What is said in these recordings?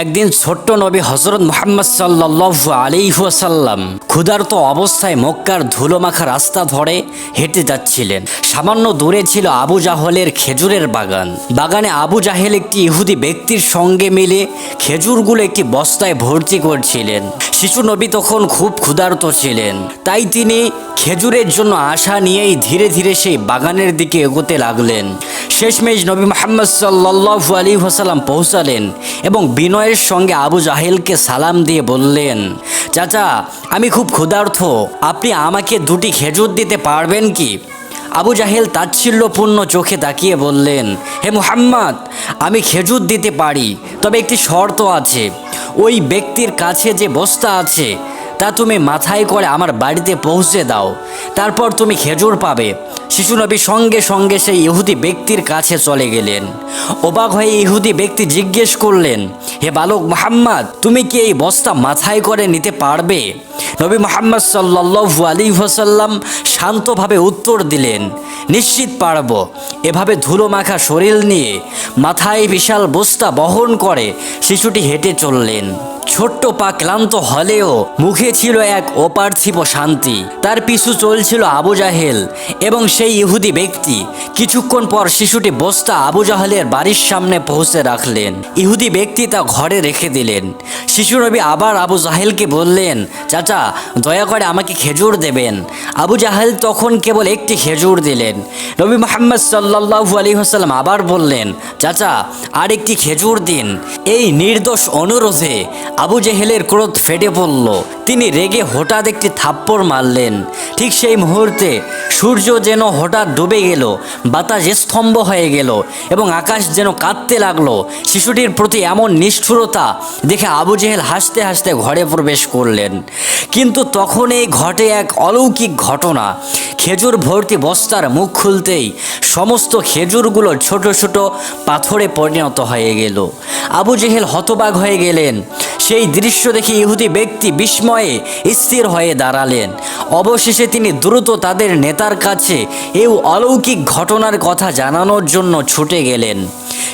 একদিন ছোট্ট নবী হজরত মোহাম্মদ সাল্লাল্লাহু আলিহাসাল্লাম ক্ষুধার্ত অবস্থায় মক্কার ধুলোমাখা রাস্তা ধরে হেঁটে যাচ্ছিলেন। সামান্য দূরে ছিল আবু জাহলের খেজুরের বাগান। বাগানে আবু জাহেল একটি ইহুদি ব্যক্তির সঙ্গে মিলে খেজুরগুলো একটি বস্তায় ভর্তি করছিলেন। শিশু নবী তখন খুব ক্ষুধার্ত ছিলেন। তাই তিনি খেজুরের জন্য আশা নিয়েই ধীরে ধীরে সেই বাগানের দিকে এগোতে লাগলেন। শেষমেশ নবী মোহাম্মদ সাল্লাল্লাহু আলী হাসাল্লাম পৌঁছালেন এবং বিনয়ের সঙ্গে আবু জাহেলকে সালাম দিয়ে বললেন, চাচা, আমি খুব ক্ষুধার্থ। আপনি আমাকে দুটি খেজুর দিতে পারবেন কি? আবু জাহেল তাচ্ছিল্যপূর্ণ চোখে তাকিয়ে বললেন, হে মুহাম্মদ, আমি খেজুর দিতে পারি, তবে একটি শর্ত আছে। ওই ব্যক্তির কাছে যে বস্তা আছে, তা তুমি মাথায় করে আমার বাড়িতে পৌঁছে দাও। তারপর তুমি খেজুর পাবে। শিশু নবী সঙ্গে সঙ্গে সেই ইহুদি ব্যক্তির কাছে চলে গেলেন। অবাক হয়ে ইহুদি ব্যক্তি জিজ্ঞেস করলেন, হে বালক মোহাম্মদ, তুমি কি এই বস্তা মাথায় করে নিতে পারবে? নবী মোহাম্মদ সাল্লাল্লাহু আলী ওসাল্লাম শান্তভাবে উত্তর দিলেন, নিশ্চিত পারব। এভাবে ধুলো মাখা শরীর নিয়ে মাথায় বিশাল বস্তা বহন করে শিশুটি হেঁটে চললেন। ছোট্ট পা ক্লান্ত হলেও মুখে ছিল এক অপার্থিব শান্তি। তার পিছু চলছিল আবু জাহেল এবং সেই ইহুদি ব্যক্তি কিছুক্ষণ পর শিশুটি বস্তা আবু জাহেলের বাড়ির সামনে পৌঁছে রাখলেন। ইহুদি ব্যক্তি তা ঘরে রেখে দিলেন। শিশু নবী আবার আবু জাহেলকে বললেন, চাচা, দয়া করে আমাকে খেজুর দেবেন। আবু জাহেল তখন কেবল একটি খেজুর দিলেন। নবী মোহাম্মদ সাল্লাহু আলী হাসাল্লাম আবার বললেন, চাচা আর একটি খেজুর দিন। এই নির্দোষ অনুরোধে আবু জেহেলের ক্রোধ ফেটে পড়ল। তিনি রেগে হঠাৎ একটি থাপ্পড় মারলেন। ঠিক সেই মুহূর্তে সূর্য যেন হঠাৎ ডুবে গেল, বাতাস স্তম্ভ হয়ে গেল এবং আকাশ যেন কাঁদতে লাগল। শিশুটির প্রতি এমন নিষ্ঠুরতা দেখে আবু জেহেল হাসতে হাসতে ঘরে প্রবেশ করলেন। কিন্তু তখনই ঘটে এক অলৌকিক ঘটনা। খেজুর ভর্তি বস্তার মুখ খুলতেই সমস্ত খেজুরগুলো ছোট ছোট পাথরে পরিণত হয়ে গেল। আবু জেহেল হতবাক হয়ে গেলেন। সেই দৃশ্য দেখে ইহুদি ব্যক্তি বিস্ময়ে স্থির হয়ে দাঁড়ালেন। অবশেষে তিনি দ্রুত তাদের নেতার কাছে এই অলৌকিক ঘটনার কথা জানানোর জন্য ছুটে গেলেন।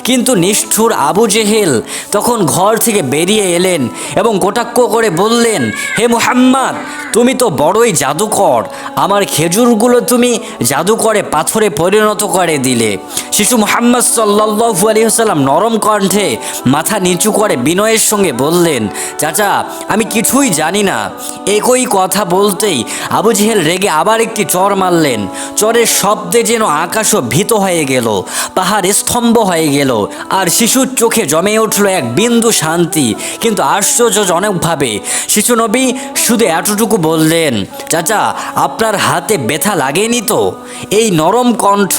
কিন্তু নিষ্ঠুর আবু জেহেল তখন ঘর থেকে বেরিয়ে এলেন এবং কটাক্ষ করে বললেন, হে মুহাম্মদ, তুমি তো বড়ই জাদুকর। আমার খেজুরগুলো তুমি জাদু করে পাথরে পরিণত করে দিলে। শিশু মুহাম্মদ সাল্লাহু আলহিহাল্লাম নরম কণ্ঠে মাথা নিচু করে বিনয়ের সঙ্গে বললেন, চাচা, আমি কিছুই জানি না। একই কথা বলতেই আবু জেহেল রেগে আবার একটি চর মারলেন। চরের শব্দে যেন আকাশও ভীত হয়ে গেল, পাহাড় স্তম্ভ হয়ে গেল, আর শিশুর চোখে জমে উঠল এক বিন্দু শান্তি। কিন্তু আশ্চর্যজনকভাবে শিশু নবী শুধু এতটুকু বললেন, চাচা, আপনার হাতে ব্যথা লাগেনি তো? এই নরম কণ্ঠ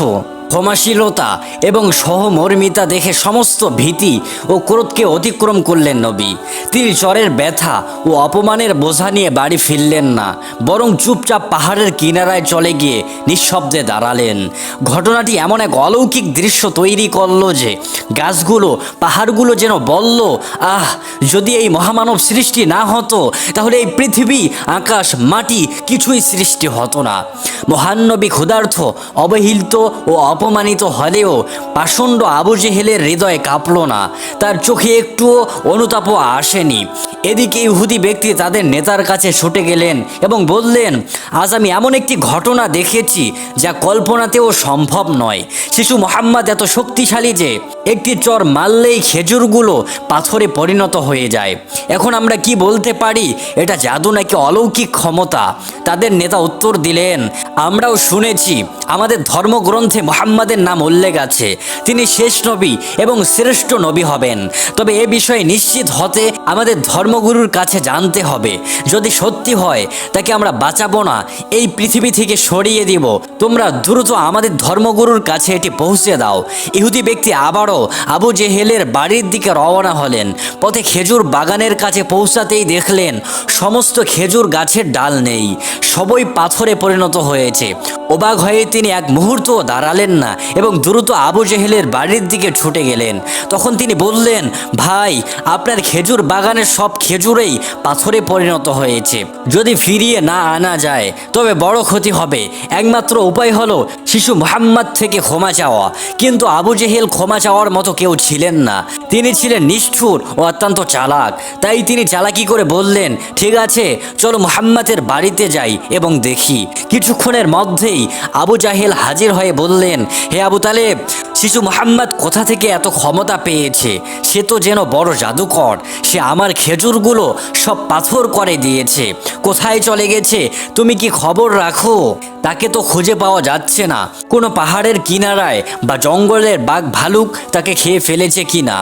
ক্ষমাশীলতা এবং সহমর্মিতা দেখে সমস্ত ভীতি ও ক্রোধকে অতিক্রম করলেন নবী। তিনি চরের ব্যথা ও অপমানের বোঝা নিয়ে বাড়ি ফিরলেন না, বরং চুপচাপ পাহাড়ের কিনারায় চলে গিয়ে নিঃশব্দে দাঁড়ালেন। ঘটনাটি এমন এক অলৌকিক দৃশ্য তৈরি করল যে, গাছগুলো, পাহাড়গুলো যেন বলল, আহ, যদি এই মহামানব সৃষ্টি না হতো, তাহলে এই পৃথিবী, আকাশ, মাটি কিছুই সৃষ্টি হতো না। মহানবী ক্ষুধার্থ, অবহেলিত ও অপমানিত হলেও পাষণ্ড আবু জেহেলের হৃদয় কাঁপল না। তার চোখে একটুও অনুতাপও আসেনি। এদিকে ইহুদি ব্যক্তি তাদের নেতার কাছে ছুটে গেলেন এবং বললেন, আজ আমি এমন একটি ঘটনা দেখেছি যা কল্পনাতেও সম্ভব নয়। শিশু মোহাম্মদ এত শক্তিশালী যে একটি চর মারলেই খেজুরগুলো পাথরে পরিণত হয়ে যায়। এখন আমরা কি বলতে পারি? এটা জাদু নাকি অলৌকিক ক্ষমতা? তাদের নেতা উত্তর দিলেন আমরাও শুনেছি। আমাদের ধর্মগ্রন্থে মোহাম্মদের নাম উল্লেখ আছে। তিনি শেষ নবী এবং শ্রেষ্ঠ নবী হবেন। তবে এ বিষয়ে নিশ্চিত হতে আমাদের ধর্মগুরুর কাছে জানতে হবে। যদি সত্যি হয়, তাকে আমরা বাঁচাবো না। এই পৃথিবী থেকে সরিয়ে দিব। তোমরা দ্রুত আমাদের ধর্মগুরুর কাছে এটি পৌঁছে দাও। ইহুদি ব্যক্তি আবারও আবু জেহেলের বাড়ির দিকে রওনা হলেন। পথে খেজুর বাগানের কাছে পৌঁছাতেই দেখলেন, সমস্ত খেজুর গাছের ডাল নেই। সবই পাথরে পরিণত হয়েছে। অবাক হয়ে তিনি এক মুহূর্তও দাঁড়ালেন না এবং দ্রুত আবু জেহেলের বাড়ির দিকে ছুটে গেলেন। তখন তিনি বললেন, ভাই, আপনার খেজুর বাগানের সব খেজুরেই পাথরে পরিণত হয়েছে। যদি ফিরিয়ে না আনা যায়, তবে বড় ক্ষতি হবে। একমাত্র উপায় হলো শিশু মোহাম্মদ থেকে ক্ষমা চাওয়া। কিন্তু আবু জেহেল ক্ষমা চাওয়ার মতো কেউ ছিলেন না। তিনি ছিলেন নিষ্ঠুর ও অত্যন্ত চালাক। তাই তিনি চালাকি করে বললেন, ঠিক আছে, চলো মোহাম্মদের বাড়িতে যাই এবং দেখি। কিছুক্ষণের মধ্যেই আবু জাহেল হাজির হয়ে বললেন, হে আবু তালেব, শিশু মোহাম্মদ কোথা থেকে এত ক্ষমতা পেয়েছে? সে তো যেন বড় জাদুকর। সে আমার খেজুরগুলো সব পাথর করে দিয়েছে। কোথায় চলে গেছে? তুমি কি খবর রাখো? তাকে তো খুঁজে পাওয়া যাচ্ছে না। কোনো পাহাড়ের কিনারায় বা জঙ্গলের বাঘ ভালুক তাকে খেয়ে ফেলেছে কিনা?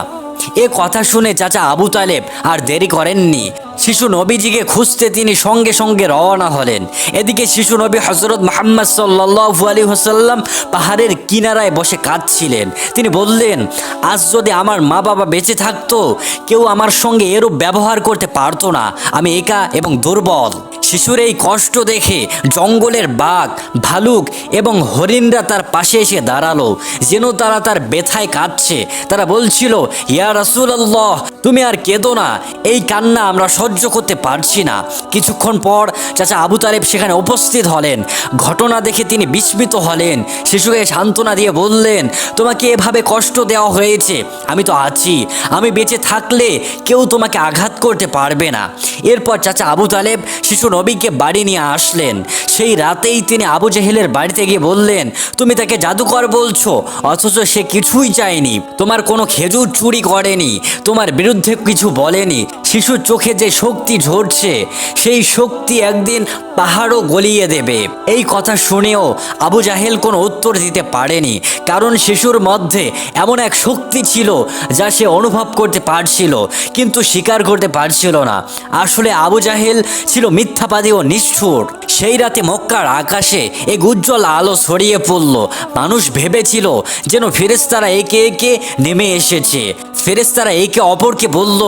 এ কথা শুনে চাচা আবু তালেব আর দেরি করেননি। শিশু নবীজিকে খুঁজতে তিনি সঙ্গে সঙ্গে রওনা হলেন। এদিকে শিশু নবী হজরত মোহাম্মদ সাল্লাহু আলী হাসাল্লাম পাহাড়ের কিনারায় বসে কাঁদছিলেন। তিনি বললেন, আজ যদি আমার মা বাবা বেঁচে থাকতো, কেউ আমার সঙ্গে এরূপ ব্যবহার করতে পারতো না। আমি একা এবং দুর্বল। শিশুর এই কষ্ট দেখে জঙ্গলের বাঘ, ভালুক এবং হরিণরা তার পাশে এসে দাঁড়াল। যেন তারা তার ব্যথায় কাঁদছে। তারা বলছিল, ইয়া রাসুল আল্লাহ তুমি আর কেঁদো না। এই কান্না আমরা সহ্য করতে পারছি না। কিছুক্ষণ পর চাচা আবু তালেব সেখানে উপস্থিত হলেন। ঘটনা দেখে তিনি বিস্মিত হলেন। শিশুকে সান্ত্বনা দিয়ে বললেন, তোমাকে এভাবে কষ্ট দেওয়া হয়েছে। আমি তো আছি। আমি বেঁচে থাকলে কেউ তোমাকে আঘাত করতে পারবে না। এরপর চাচা আবু তালেব শিশু নবীকে বাড়ি নিয়ে আসলেন। সেই রাতেই তিনি আবু জাহেলের বাড়িতে গিয়ে বললেন, তুমি তাকে জাদুকর বলছো, অথচ সে কিছুই চায়নি। তোমার কোনো খেজুর চুরি করেনি, তোমার বিরুদ্ধে কিছু বলেনি। শিশুর চোখে যে শক্তি ঝরছে, সেই শক্তি একদিন পাহাড়ও গলিয়ে দেবে। এই কথা শুনেও আবু জাহেল কোনো উত্তর দিতে পারেনি, কারণ শিশুর মধ্যে এমন এক শক্তি ছিল যা সে অনুভব করতে পারছিল, কিন্তু স্বীকার করতে পারছিল না। আসলে আবু জাহেল ছিল মিথ্যাবাদী ও নিষ্ঠুর। সেই রাতে মক্কার আকাশে এক উজ্জ্বল আলো ছড়িয়ে পড়ল। মানুষ ভেবেছিল যেন ফেরেস্তারা একে একে নেমে এসেছে। ফেরেস্তারা একে অপরকে বলল,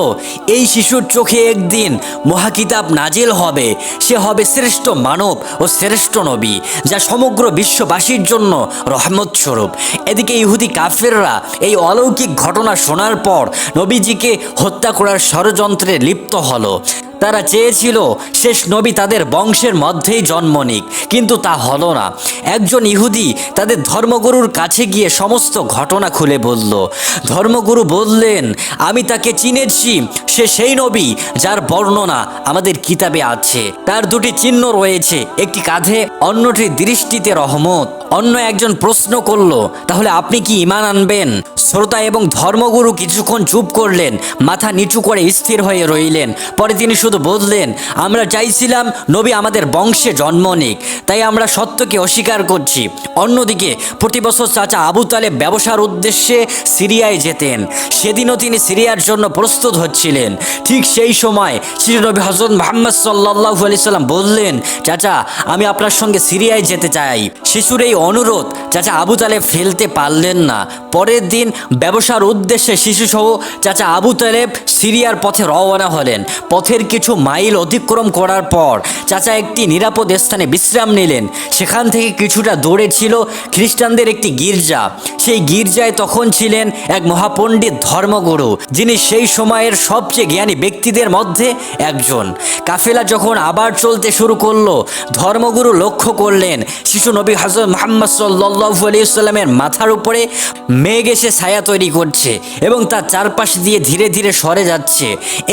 এই শিশুর চোখে একদিন মহাকিতাব নাজিল হবে। সে হবে শ্রেষ্ঠ মানব ও শ্রেষ্ঠ নবী, যা সমগ্র বিশ্ববাসীর জন্য রহমত স্বরূপ এদিকে ইহুদি কাফেররা এই অলৌকিক ঘটনা শোনার পর নবীজিকে হত্যা করার ষড়যন্ত্রে লিপ্ত হলো। তারা চেয়েছিল, শেষ নবী তাদের বংশের মধ্যেই জন্ম নিক। কিন্তু তা হলো না। একজন ইহুদি তাদের ধর্মগুরুর কাছে গিয়ে সমস্ত ঘটনা খুলে বলল, ধর্মগুরু বললেন, আমি তাকে চিনেছি, সে সেই নবী যার বর্ণনা আমাদের কিতাবে আছে। তার দুটি চিহ্ন রয়েছে, একটি কাঁধে, অন্যটি দৃষ্টিতে রহমত। অন্য একজন প্রশ্ন করল, তাহলে আপনি কি ইমান আনবেন? শ্রোতা এবং ধর্মগুরু কিছুক্ষণ চুপ করলেন, মাথা নিচু করে স্থির হয়ে রইলেন। পরে তিনি শুধু বললেন, আমরা চাইছিলাম নবী আমাদের বংশে জন্ম নিক, তাই আমরা সত্যকে অস্বীকার করছি। অন্যদিকে প্রতি বছর চাচা আবু তালেব ব্যবসার উদ্দেশ্যে সিরিয়ায় যেতেন। সেদিনও তিনি সিরিয়ার জন্য প্রস্তুত হচ্ছিলেন। ঠিক সেই সময় শ্রী নবী হজরত মোহাম্মদ সাল্লাহ আলি সাল্লাম বললেন, চাচা, আমি আপনার সঙ্গে সিরিয়ায় যেতে চাই। শিশুর এই অনুরোধ, চাচা আবু তালেব ফেলতে পারলেন না। পরের দিন ব্যবসার উদ্দেশ্যে শিশুসহ চাচা আবু তালেব সিরিয়ার পথে রওনা হলেন। পথের কিছু মাইল অতিক্রম করার পর চাচা একটি নিরাপদ স্থানে বিশ্রাম নিলেন। সেখান থেকে কিছুটা দূরে ছিল খ্রিস্টানদের একটি গির্জা। সেই গির্জায় তখন ছিলেন এক মহাপণ্ডিত ধর্মগুরু, যিনি সেই সময়ের সবচেয়ে জ্ঞানী ব্যক্তিদের মধ্যে একজন। কাফেলা যখন আবার চলতে শুরু করল, ধর্মগুরু লক্ষ্য করলেন, শিশু নবী হজরত মোহাম্মদ সাল্লু আলিয়াল্লামের মাথার উপরে মেঘ এসে ছায়া তৈরি করছে এবং তার চারপাশ দিয়ে ধীরে ধীরে সরে যাচ্ছে।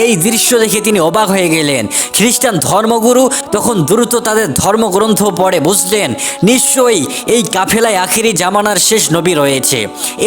এই দৃশ্য দেখে তিনি অবাক হয়ে গেলেন। খ্রিস্টান ধর্মগুরু তখন দ্রুত তাদের ধর্মগ্রন্থ পড়ে, বুঝলেন? নিশ্চয়ই এই কাফেলায় আখিরি জামানার শেষ নবী রয়েছে।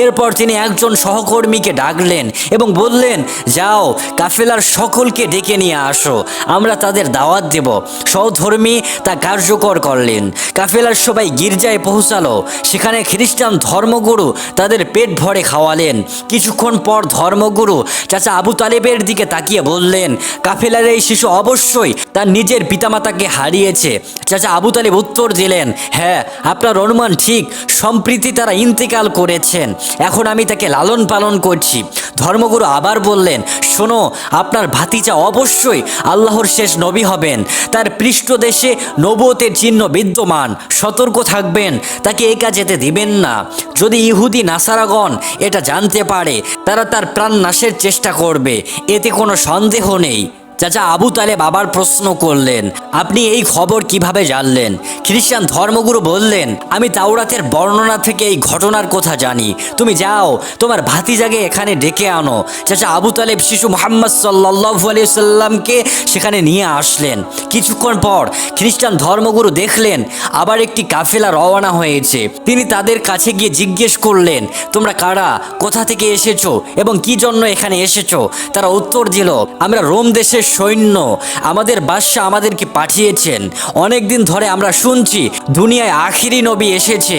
এরপর তিনি একজন সহকর্মীকে ডাকলেন এবং বললেন, যাও, কাফেলার সকলকে ডেকে নিয়ে আসো, আমরা তাদের দাওয়াত দেব। সহধর্মী তা কার্যকর করলেন। কাফেলার সবাই গির্জায় পৌঁছালো। সেখানে খ্রিস্টান ধর্মগুরু তাদের পেট ভরে খাওয়ালেন। কিছুক্ষণ পর ধর্মগুরু চাচা আবু তালেবের দিকে তাকিয়ে বললেন, কাফেলার এই শিশু অবশ্যই তার নিজের পিতামাতাকে তাকে হারিয়েছে। চাচা আবু তালেব উত্তর দিলেন হ্যাঁ আপনার অনুমান ঠিক। সম্প্রীতি তারা ইন্তেকাল করেছেন। এখন আমি তাকে লালন পালন করছি। ধর্মগুরু আবার বললেন, শোনো, আপনার ভাতিজা অবশ্যই আল্লাহর শেষ নবী হবেন। তার পৃষ্ঠদেশে নবতের চিহ্ন বিদ্যমান। সতর্ক থাকবেন, তাকে একা যেতে দিবেন না। যদি ইহুদি, নাসারাগণ এটা জানতে পারে, তারা তার প্রাণ নাশের চেষ্টা করবে। এতে কোনো সন্দেহ নেই। চাচা আবু তালেব আবার প্রশ্ন করলেন, আপনি এই খবর কীভাবে জানলেন? খ্রিস্টান ধর্মগুরু বললেন, আমি তাওরাতের বর্ণনা থেকে এই ঘটনার কথা জানি। তুমি যাও, তোমার ভাতিজাকে এখানে ডেকে আনো। চাচা আবু তালেব শিশু মোহাম্মদ সাল্লাহু আলি সাল্লামকে সেখানে নিয়ে আসলেন। কিছুক্ষণ পর খ্রিস্টান ধর্মগুরু দেখলেন, আবার একটি কাফেলা রওনা হয়েছে। তিনি তাদের কাছে গিয়ে জিজ্ঞেস করলেন, তোমরা কারা? কোথা থেকে এসেছ? এবং কি জন্য এখানে এসেছ? তারা উত্তর দিল, আমরা রোম দেশের সৈন্য। আমাদের বাদশাহ আমাদেরকে পাঠিয়েছেন। অনেক দিন ধরে আমরা শুনছি, দুনিয়ায় আখিরি নবী এসেছে।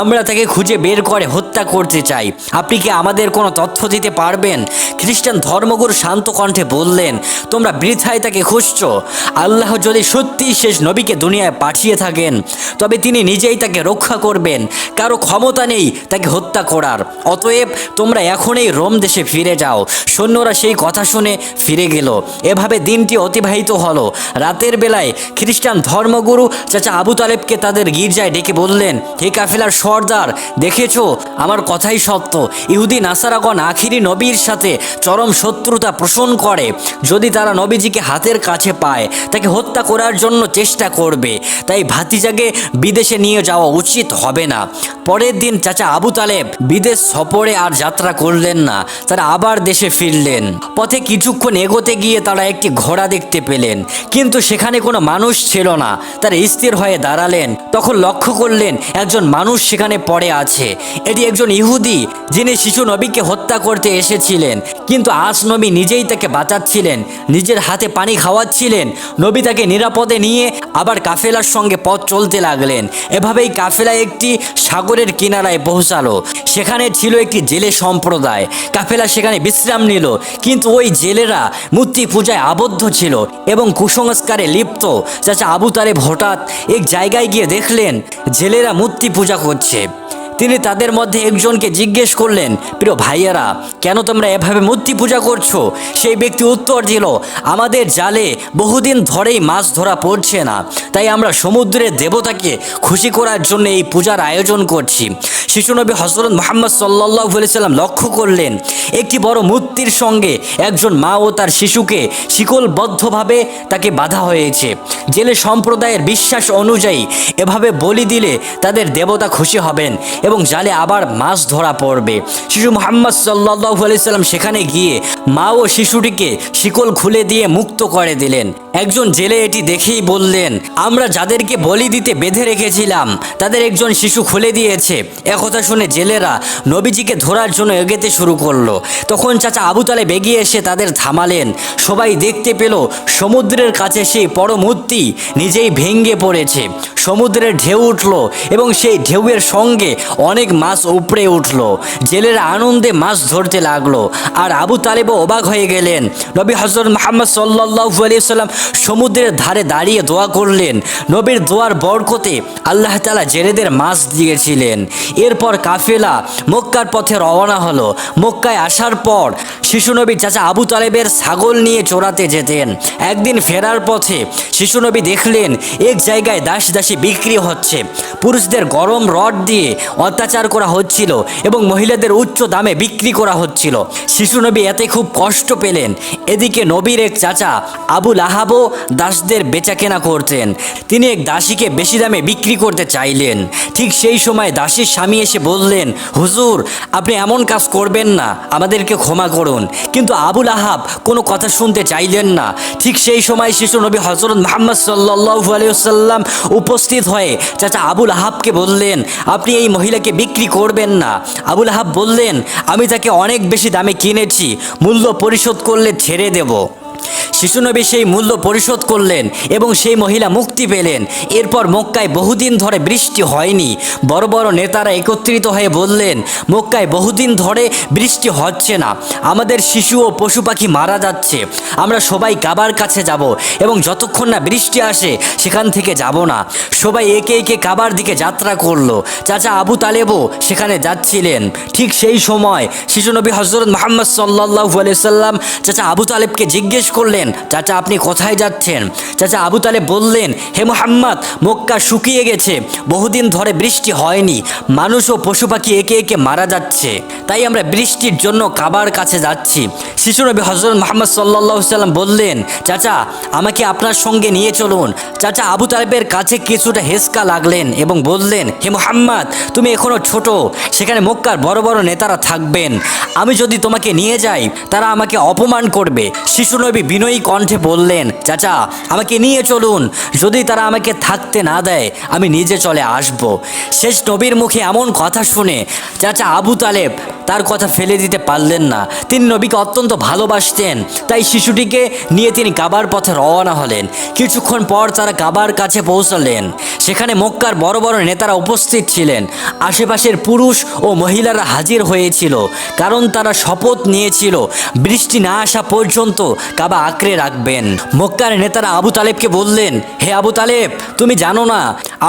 আমরা তাকে খুঁজে বের করে হত্যা করতে চাই। আপনি কি আমাদের কোনো তথ্য দিতে পারবেন? খ্রিস্টান ধর্মগুরু শান্ত কণ্ঠে বললেন, তোমরা বৃথায় তাকে খুঁজছো। আল্লাহ যদি সত্যিই শেষ নবীকে দুনিয়ায় পাঠিয়ে থাকেন, তবে তিনি নিজেই তাকে রক্ষা করবেন। কারও ক্ষমতা নেই তাকে হত্যা করার। অতএব তোমরা এখনই রোম দেশে ফিরে যাও। সৈন্যরা সেই কথা শুনে ফিরে গেল। এভাবে দিনটি অতিবাহিত হলো। রাতের বেলায় খ্রিস্টান ধর্মগুরু চাচা আবু তালেবকে তাদের গির্জায় ডেকে বললেন, হে কাফিলার সর্দার, দেখেছ? আমার কথাই সত্য। ইহুদি নাসারাগণ আখিরি নবীর সাথে চরম শত্রুতা পোষণ করে। যদি তারা নবীজিকে হাতের কাছে পায়, তাকে হত্যা করার জন্য চেষ্টা করবে। তাই ভাতিজাকে বিদেশে নিয়ে যাওয়া উচিত হবে না। পরের দিন চাচা আবু তালেব বিদেশ সফরে আর যাত্রা করলেন না, তারা আবার দেশে ফিরলেন। পথে কিছুক্ষণ এগোতে গিয়ে তারা একটি ঘোড়া দেখতে পেলেন। কিন্তু সেখানে কোনো মানুষ ছিল না। তার স্থির হয়ে দাঁড়ালেন। তখন লক্ষ্য করলেন একজন মানুষ সেখানে পড়ে আছে। এটি একজন ইহুদি, যিনি শিশু নবীকে হত্যা করতে এসেছিলেন। কিন্তু আজ নবী নিজেই তাকে বাঁচাচ্ছিলেন, নিজের হাতে পানি খাওয়াচ্ছিলেন। নবী তাকে নিরাপদে নিয়ে আবার কাফেলার সঙ্গে পথ চলতে লাগলেন। এভাবেই কাফেলা একটি সাগরের কিনারায় পৌঁছালো। সেখানে ছিল একটি জেলে সম্প্রদায়। কাফেলা সেখানে বিশ্রাম নিল, কিন্তু ওই জেলেরা মূর্তি পূজায় আবদ্ধ ছিল এবং কুসংস্কারে লিপ্ত। চাচা আবু তালেব হঠাৎ এক জায়গায় গিয়ে দেখলেন, জেলেরা মূর্তি পূজা করছে। তিনি তাদের মধ্যে একজনকে জিজ্ঞেস করলেন, প্রিয় ভাইয়েরা, কেন তোমরা এভাবে মূর্তি পূজা করছ? সেই ব্যক্তি উত্তর দিল, আমাদের জালে বহুদিন ধরেই মাছ ধরা পড়ছে না, তাই আমরা সমুদ্রের দেবতাকে খুশি করার জন্য এই পূজার আয়োজন করছি। শিশুনবী হজরত মোহাম্মদ সাল্লাহ সাল্লাম লক্ষ্য করলেন, একটি বড় মূর্তির সঙ্গে একজন মা ও তার শিশুকে শিকলবদ্ধভাবে তাকে বাধা হয়েছে। জেলে সম্প্রদায়ের বিশ্বাস অনুযায়ী এভাবে বলি দিলে তাদের দেবতা খুশি হবেন। এবং জালে আবার মাছ ধরা পড়বে। শিশু মোহাম্মদ সাল্লাহ আলি সাল্লাম সেখানে গিয়ে মা ও শিশুটিকে শিকল খুলে দিয়ে মুক্ত করে দিলেন। একজন জেলে এটি দেখেই বললেন, আমরা যাদেরকে বলি দিতে বেঁধে রেখেছিলাম, তাদের একজন শিশু খুলে দিয়েছে। একথা শুনে জেলেরা নবীজিকে ধরার জন্য এগোতে শুরু করল। তখন চাচা আবু বেগিয়ে এসে তাদের থামালেন। সবাই দেখতে পেল, সমুদ্রের কাছে সেই পরমূর্তি নিজেই ভেঙ্গে পড়েছে। সমুদ্রের ঢেউ উঠল এবং সেই ঢেউয়ের সঙ্গে অনেক মাছ উপড়ে উঠল। জেলেরা আনন্দে মাছ ধরতে লাগল। আর আবু তালেবও অবাক হয়ে গেলেন। নবী হজরত মোহাম্মদ সাল্লাহু আলিয়াল্লাম সমুদ্রের ধারে দাঁড়িয়ে দোয়া করলেন। নবীর দোয়ার বরকতে আল্লাহ তালা জেলেদের মাছ দিয়েছিলেন। এরপর কাফেলা মক্কার পথে রওনা হলো। মক্কায় আসার পর শিশুনবী চাচা আবু তালেবের ছাগল নিয়ে চোরাতে যেতেন। একদিন ফেরার পথে শিশুনবী দেখলেন, এক জায়গায় দাস দাসী বিক্রি হচ্ছে। পুরুষদের গরম রড দিয়ে অত্যাচার করা হচ্ছিল এবং মহিলাদের উচ্চ দামে বিক্রি করা হচ্ছিল। শিশু নবী এতে খুব কষ্ট পেলেন। এদিকে নবীর এক চাচা আবু আবুল আহাবও দাসদের বেচাকেনা করতেন। তিনি এক দাসীকে বেশি দামে বিক্রি করতে চাইলেন। ঠিক সেই সময় দাসীর স্বামী এসে বললেন, হুজুর, আপনি এমন কাজ করবেন না, আমাদেরকে ক্ষমা করুন। কিন্তু আবুল আহাব কোনো কথা শুনতে চাইলেন না। ঠিক সেই সময় শিশু নবী হজরত মোহাম্মদ সাল্লাহু আলিয়াল্লাম উপস্থিত হয়ে চাচা আবুল আহাবকে বললেন, আপনি এই মহিলাকে বিক্রি করবেন না। আবুল আহাব বললেন, আমি তাকে অনেক বেশি দামে কিনেছি, মূল্য পরিশোধ করলে ছেড়ে দেব। শিশু নবী সেই মূল্য পরিশোধ করলেন এবং সেই মহিলা মুক্তি পেলেন। এরপর মক্কায় বহুদিন ধরে বৃষ্টি হয়নি। বড় বড় নেতারা একত্রিত হয়ে বললেন, মক্কায় বহুদিন ধরে বৃষ্টি হচ্ছে না। আমাদের শিশু ও পশু পাখি মারা যাচ্ছে। আমরা সবাই কাবার কাছে যাব এবং যতক্ষণ না বৃষ্টি আসে, সেখান থেকে যাব না। সবাই একে একে কাবার দিকে যাত্রা করল। চাচা আবু তালেবও সেখানে যাচ্ছিলেন। ঠিক সেই সময় শিশুনবী হজরত মোহাম্মদ সাল্লাহ সাল্লাম চাচা আবু তালেবকে জিজ্ঞেস করলেন চাচা, আপনি কোথায় যাচ্ছেন? চাচা আবু তালেব বললেন, হে মোহাম্মদ, মক্কা শুকিয়ে গেছে। বহুদিন ধরে বৃষ্টি হয়নি। মানুষ ও পশু পাখি একে একে মারা যাচ্ছে। তাই আমরা বৃষ্টির জন্য কাবার কাছে যাচ্ছি। শিশু নবী হজরত মোহাম্মদ সাল্লাহ সাল্লাম বললেন, চাচা, আমাকে আপনার সঙ্গে নিয়ে চলুন। চাচা আবু তালেবের কাছে কিছুটা হেসকা লাগলেন এবং বললেন, হে মোহাম্মদ, তুমি এখনও ছোট। সেখানে মক্কার বড় বড় নেতারা থাকবেন। আমি যদি তোমাকে নিয়ে যাই, তারা আমাকে অপমান করবে। শিশু নবী বিনয়ী কণ্ঠে বললেন, চাচা, আমাকে নিয়ে চলুন। যদি তারা আমাকে থাকতে না দেয়, আমি নিজে চলে আসব। শেষ নবীর মুখে এমন কথা শুনে চাচা আবু তালেব তার কথা ফেলে দিতে পারলেন না। তিনি নবীকে অত্যন্ত ভালোবাসতেন, তাই শিশুটিকে নিয়ে তিনি কাবার পথে রওনা হলেন। কিছুক্ষণ পর তারা কাবার কাছে পৌঁছালেন। সেখানে মক্কার বড় বড় নেতারা উপস্থিত ছিলেন। আশেপাশের পুরুষ ও মহিলারা হাজির হয়েছিল, কারণ তারা শপথ নিয়েছিল। বৃষ্টি না আসা পর্যন্ত কাবা আঁকড়ে রাখবেন। মক্কার নেতারা আবু তালেবকে বললেন, হে আবু তালেব, তুমি জানো না,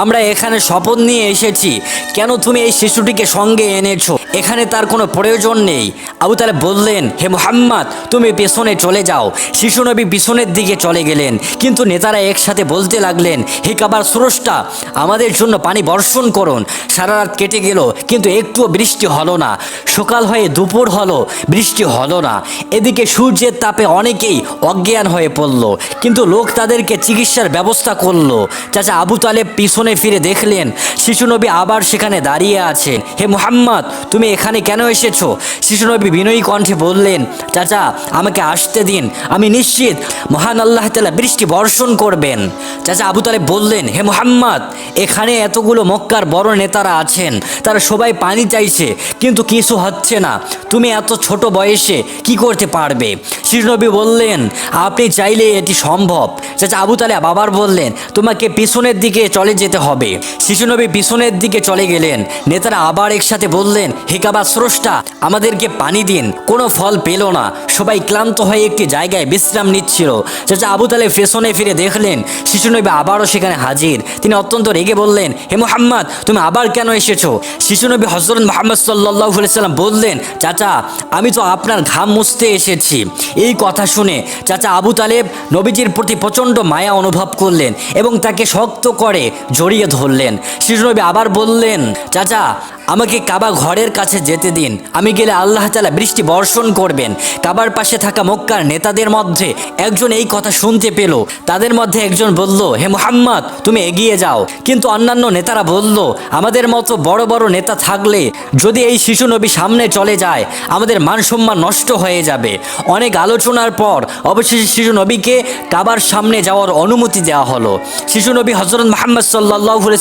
আমরা এখানে শপথ নিয়ে এসেছি। কেন তুমি এই শিশুটিকে সঙ্গে এনেছো? এখানে তার কোনো প্রয়োজন নেই। আবু তালেব বললেন, হে মোহাম্মদ, তুমি পেছনে চলে যাও। শিশু নবী পিছনের দিকে চলে গেলেন, কিন্তু নেতারা একসাথে বলতে লাগলেন, হে কাবার স্রষ্টা, আমাদের জন্য পানি বর্ষণ করুন। সারা রাত কেটে গেল, কিন্তু একটুও বৃষ্টি হলো না। সকাল হয়ে দুপুর হলো, বৃষ্টি হলো না। এদিকে সূর্যের তাপে অনেকেই অজ্ঞান হয়ে পড়ল। কিন্তু লোক তাদেরকে চিকিৎসার ব্যবস্থা করল। চাচা আবু তালেব পিছনে ফিরে দেখলেন, শিশু নবী আবার সেখানে দাঁড়িয়ে আছেন। হে মুহাম্মদ, তুমি এখানে কেন এসেছ? শিশু নবী বিনয়ী কণ্ঠে বললেন, চাচা, আমাকে আসতে দিন। আমি নিশ্চিত মহান আল্লাহ তালা বৃষ্টি বর্ষণ করবেন। চাচা আবু তালেব বললেন, হে মুহাম্মদ, এখানে এতগুলো মক্কার বড় নেতারা আছেন, তারা সবাই পানি চাইছে, কিন্তু কিছু হচ্ছে না। তুমি এত ছোট বয়সে কি করতে পারবে? শিশুনবী বললেন আপনি চাইলে এটি সম্ভব। চাচা আবু তালে আবার বললেন, তোমাকে পিছনের দিকে চলে যেতে হবে। শিশুনবী পিছনের দিকে চলে গেলেন। নেতারা আবার একসাথে বললেন, হে কাবা স্রষ্টা, আমাদেরকে পানি দিন, কোনো ফল পেল না। সবাই ক্লান্ত হয়ে একটি জায়গায় বিশ্রাম নিচ্ছিল। চাচা আবু তালে পেছনে ফিরে দেখলেন শিশুনবী আবারও সেখানে হাজির। তিনি অত্যন্ত রেগে বললেন, হে মোহাম্মদ, তুমি আবার কেন এসেছ? শিশুনবী হজরত মোহাম্মদ সাল্লাহ সাল্লাম বললেন, চাচা, আমি তো আপনার ঘাম মুছতে এসেছি। এই কথা শুনে চাচা আবু তালেব নবীজির প্রতি প্রচণ্ড মায়া অনুভব করলেন এবং তাকে শক্ত করে জড়িয়ে ধরলেন। শিশুনবী আবার বললেন, চাচা, আমাকে কাবা ঘরের কাছে যেতে দিন। আমি গেলে আল্লাহ তালা বৃষ্টি বর্ষণ করবেন। কাবার পাশে থাকা মক্কার নেতাদের মধ্যে একজন এই কথা শুনতে পেল। তাদের মধ্যে একজন বলল, হে মোহাম্মদ, তুমি এগিয়ে যাও। কিন্তু অন্যান্য নেতারা বলল, আমাদের মতো বড় বড় নেতা থাকলে যদি এই শিশু নবী সামনে চলে যায়, আমাদের মান সম্মান নষ্ট হয়ে যাবে। অনেক আলোচনার পর অবশেষে শিশু নবীকে কাবার সামনে যাওয়ার অনুমতি দেওয়া হলো। শিশু নবী হজরত মোহাম্মদ সাল্লাহ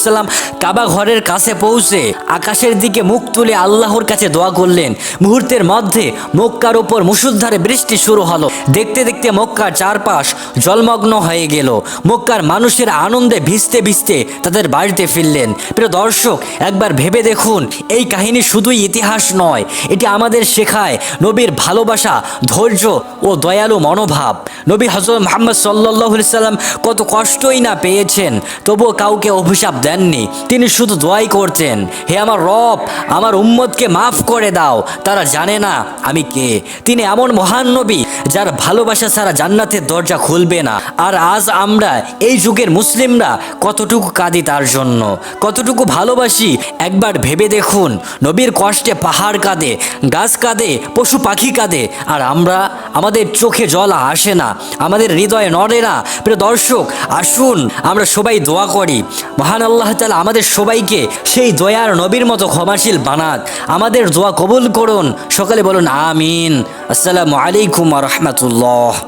সাল্লাম কাবা ঘরের কাছে পৌঁছে আকাশের দিকে মুখ তুলে আল্লাহর কাছে দোয়া করলেন। মুহূর্তের মধ্যে মক্কার ওপর মুসুলধারে বৃষ্টি শুরু হলো। দেখতে দেখতে মক্কার চারপাশ জলমগ্ন হয়ে গেল। মক্কার মানুষের আনন্দে ভিজতে ভিজতে তাদের বাড়িতে ফিরলেন। প্রিয় দর্শক, একবার ভেবে দেখুন, এই কাহিনী শুধুই ইতিহাস নয়, এটি আমাদের শেখায় নবীর ভালোবাসা, ধৈর্য ও দয়ালু মনোভাব। নবী হজরত মোহাম্মদ সাল্লাহ সাল্লাম কত কষ্টই না পেয়েছেন, তবুও কাউকে অভিশাপ দেননি। তিনি শুধু দোয়াই করতেন, হে আমার রব, আমার উম্মতকে মাফ করে দাও, তারা জানে না আমি কে। তিনি এমন মহান নবী, যার ভালোবাসা ছাড়া জান্নাতের দরজা খুলবে না। আর আজ আমরা এই যুগের মুসলিমরা কতটুকু কাঁদি তার জন্য, কতটুকু ভালোবাসি, একবার ভেবে দেখুন। নবীর কষ্টে পাহাড় কাঁদে, গাছ কাঁদে, পশু পাখি কাঁদে, আর আমরা আমাদের চোখে জল আসে না। আমাদের হৃদয়ে নড়ে না। প্রিয় দর্শক, আসুন, আমরা সবাই দোয়া করি। মহান আল্লাহ তালা আমাদের সবাইকে সেই দয়ার নবীর মতো ক্ষমাশীল বানাত আমাদের দোয়া কবুল করুন। সকালে বলুন, আমিন। আসসালামু আলাইকুম রহমতুল্লাহ।